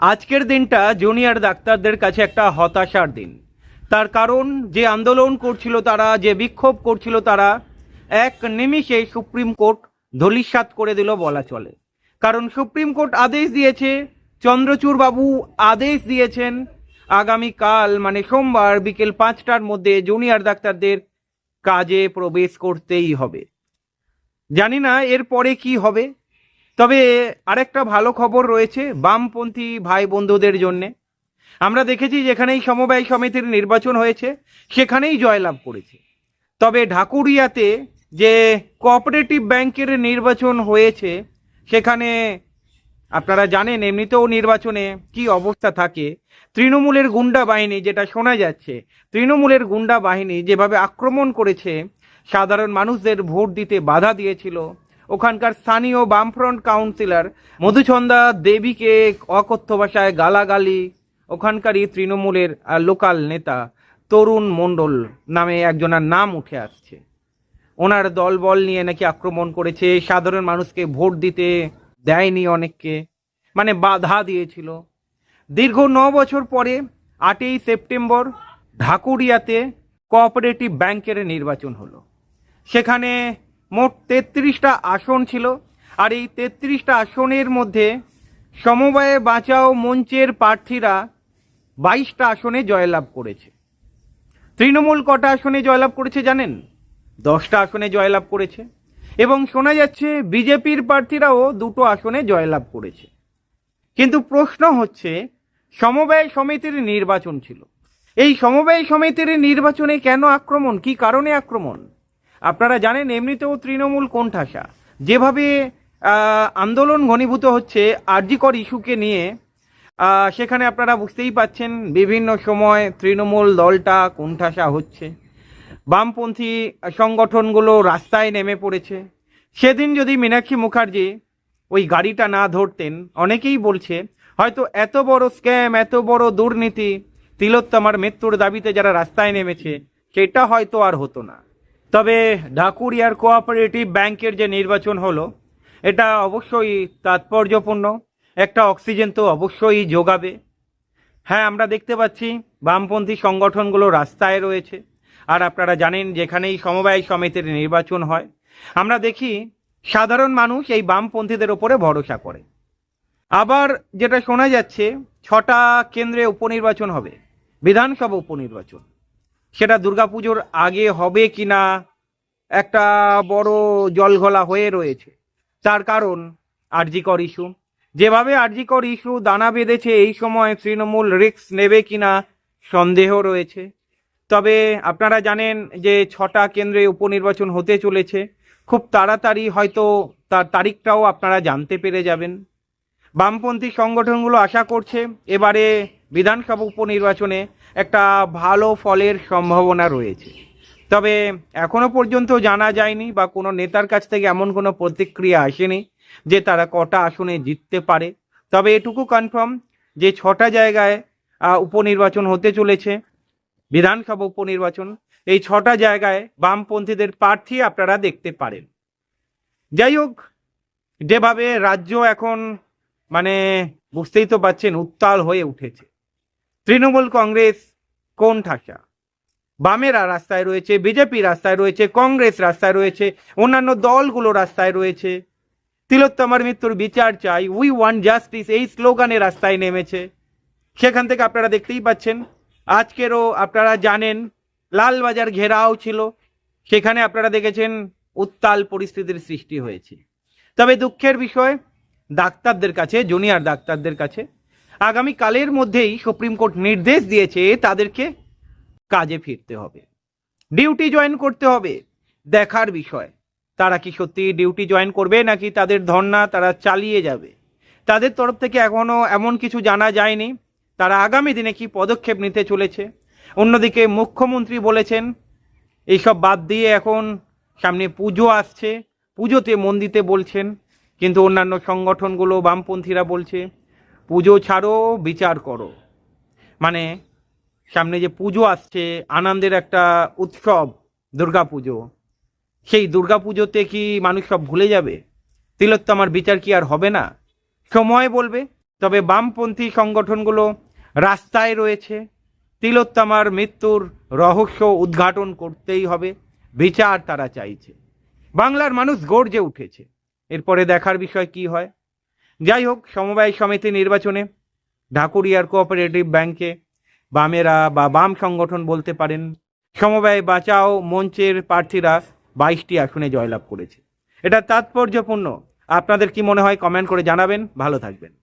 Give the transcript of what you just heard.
আজকের দিনটা জুনিয়র ডাক্তারদের কাছে একটা হতাশার দিন। তার কারণ, যে আন্দোলন করছিল তারা, যে বিক্ষোভ করছিল তারা, এক নিমিষে সুপ্রিম কোর্ট ধলিসাৎ করে দিল বলা চলে। কারণ সুপ্রিম কোর্ট আদেশ দিয়েছে চন্দ্রচূড় বাবু আদেশ দিয়েছেন, আগামীকাল মানে সোমবার বিকেল পাঁচটার মধ্যে জুনিয়র ডাক্তারদের কাজে প্রবেশ করতেই হবে। জানি না এরপরে কি হবে। তবে আরেকটা ভালো খবর রয়েছে বামপন্থী ভাই বন্ধুদের জন্যে। আমরা দেখেছি যেখানেই সমবায় সমিতির নির্বাচন হয়েছে, সেখানেই জয়লাভ করেছে। তবে ঢাকুরিয়াতে যে কোঅপারেটিভ ব্যাংকের নির্বাচন হয়েছে, সেখানে আপনারা জানেন এমনিতেও নির্বাচনে কি অবস্থা থাকে। তৃণমূলের গুন্ডা বাহিনী যেটা শোনা যাচ্ছে, তৃণমূলের গুন্ডা বাহিনী যেভাবে আক্রমণ করেছে, সাধারণ মানুষদের ভোট দিতে বাধা দিয়েছিল ওখানকার স্থানীয় বামফ্রন্ট কাউন্সিলর মধুচন্দা দেবীকে অকথ্য ভাষায় গালাগালি, ওখানকারই তৃণমূলের লোকাল নেতা তরুণ মণ্ডল নামে একজনের নাম উঠে আসছে। ওনার দলবল নিয়ে নাকি আক্রমণ করেছে, সাধারণ মানুষকে ভোট দিতে দেয়নি অনেককে মানে বাধা দিয়েছিল। দীর্ঘ ন বছর পরে আটই সেপ্টেম্বর ঢাকুরিয়াতে কোঅপারেটিভ ব্যাংকের নির্বাচন হলো। সেখানে মোট তেত্রিশটা আসন ছিল। আর এই তেত্রিশটা আসনের মধ্যে সমবায়ে বাঁচাও মঞ্চের প্রার্থীরা বাইশটা আসনে জয়লাভ করেছে। তৃণমূল কটা আসনে জয়লাভ করেছে জানেন? দশটা আসনে জয়লাভ করেছে। এবং শোনা যাচ্ছে বিজেপির প্রার্থীরাও দুটো আসনে জয়লাভ করেছে। কিন্তু প্রশ্ন হচ্ছে, সমবায় সমিতির নির্বাচন ছিল। এই সমবায় সমিতির নির্বাচনে কেন আক্রমণ? কি কারণে আক্রমণ? আপনারা জানেন এমনিতেও তৃণমূল কোণঠাসা। যেভাবে আন্দোলন ঘনীভূত হচ্ছে, আরজিকর ইস্যুকে নিয়ে সেখানে আপনারা বুঝতেই পাচ্ছেন বিভিন্ন সময় তৃণমূল দলটা কোণঠাসা হচ্ছে। বামপন্থী সংগঠনগুলো রাস্তায় নেমে পড়েছে। সেদিন যদি মীনাক্ষী মুখার্জি ওই গাড়িটা না ধরতেন, অনেকেই বলছে, হয়তো এত বড় স্ক্যাম, এত বড় দুর্নীতি, তিলোত্তমার মৃত্যুর দাবিতে যারা রাস্তায় নেমেছে, সেটা হয়তো আর হতো না। তবে ঢাকুরিয়ার কোঅপারেটিভ ব্যাংকের যে নির্বাচন হলো, এটা অবশ্যই তাৎপর্যপূর্ণ। একটা অক্সিজেন তো অবশ্যই যোগাবে। হ্যাঁ আমরা দেখতে পাচ্ছি বামপন্থী সংগঠনগুলো রাস্তায় রয়েছে। আর আপনারা জানেন যেখানেই সমবায় সমিতির নির্বাচন হয়, আমরা দেখি সাধারণ মানুষ এই বামপন্থীদের ওপরে ভরসা করে। আবার যেটা শোনা যাচ্ছে, ছটা কেন্দ্রে উপনির্বাচন হবে, বিধানসভা উপনির্বাচন। সেটা দুর্গাপুজোর আগে হবে কি না একটা বড় জলঘোলা হয়ে রয়েছে। তার কারণ, আরজিকর ইস্যু। যেভাবে আরজিকর ইস্যু দানা বেঁধেছে, এই সময় তৃণমূল রিস্ক নেবে কিনা সন্দেহ রয়েছে। তবে আপনারা জানেন যে ছটা কেন্দ্রে উপনির্বাচন হতে চলেছে। খুব তাড়াতাড়ি হয়তো তার তারিখটাও আপনারা জানতে পেরে যাবেন। বামপন্থী সংগঠনগুলো আশা করছে এবারে বিধানসভা উপনির্বাচনে একটা ভালো ফলের সম্ভাবনা রয়েছে। তবে এখনও পর্যন্ত জানা যায়নি বা কোনো নেতার কাছ থেকে এমন কোনো প্রতিক্রিয়া আসেনি যে তারা কটা আসনে জিততে পারে। তবে এটুকু কনফার্ম যে ছটা জায়গায় উপনির্বাচন হতে চলেছে, বিধানসভা উপনির্বাচন। এই ছটা জায়গায় বামপন্থীদের প্রার্থী আপনারা দেখতে পারেন। যাই হোক, যেভাবে রাজ্য এখন মানে বুঝতেই তো পাচ্ছেন উত্তাল হয়ে উঠেছে। তৃণমূল কংগ্রেস কোন ঠাসা? বামেরা রাস্তায় রয়েছে, বিজেপি রাস্তায় রয়েছে, কংগ্রেস রাস্তায় রয়েছে, অন্যান্য দলগুলো রাস্তায় রয়েছে। তিলোত্তমার মৃত্যুর বিচার চাই উই ওয়ান জাস্টিস এই স্লোগানে রাস্তায় নেমেছে। সেখান থেকে আপনারা দেখতেই পাচ্ছেন, আজকেরও আপনারা জানেন, লালবাজার ঘেরাও ছিল। সেখানে আপনারা দেখেছেন উত্তাল পরিস্থিতির সৃষ্টি হয়েছে। তবে দুঃখের বিষয় ডাক্তারদের কাছে জুনিয়র ডাক্তারদের কাছে। আগামী কালের মধ্যেই সুপ্রিম কোর্ট নির্দেশ দিয়েছে তাদেরকে কাজে ফিরতে হবে। ডিউটি জয়েন করতে হবে, দেখার বিষয়। তারা কি সত্যি ডিউটি জয়েন করবে নাকি তাদের ধর্না তারা চালিয়ে যাবে। তাদের তরফ থেকে এখনও এমন কিছু জানা যায়নি। তারা আগামী দিনে কি পদক্ষেপ নিতে চলেছে? অন্যদিকে মুখ্যমন্ত্রী বলেছেন, এইসব বাদ দিয়ে এখন সামনে পুজো আসছে। পুজোতে মন দিতে বলছেন কিন্তু অন্যান্য সংগঠনগুলো বামপন্থীরা বলছে, পুজো ছাড়ো, বিচার করো। মানে সামনে যে পুজো আসছে, আনন্দের একটা উৎসব, দুর্গাপুজো। সেই দুর্গাপুজোতে কি মানুষ সব ভুলে যাবে? তিলোত্তমার বিচার কি আর হবে না? সময় বলবে, তবে বামপন্থী সংগঠনগুলো রাস্তায় রয়েছে। তিলোত্তমার মৃত্যুর রহস্য উদ্ঘাটন করতেই হবে, বিচার তারা চাইছে। বাংলার মানুষ গর্জে উঠেছে। এরপরে দেখার বিষয় কি হয়? যাই হোক, সমবায় সমিতি নির্বাচনে ঢাকুরিয়ার কোঅপারেটিভ ব্যাংকে বামেরা বা বাম সংগঠন বলতে পারেন, সমবায় বাঁচাও মঞ্চের প্রার্থীরা বাইশটি আসনে জয়লাভ করেছে। এটা তাৎপর্যপূর্ণ। আপনাদের কি মনে হয় কমেন্ট করে জানাবেন। ভালো থাকবেন।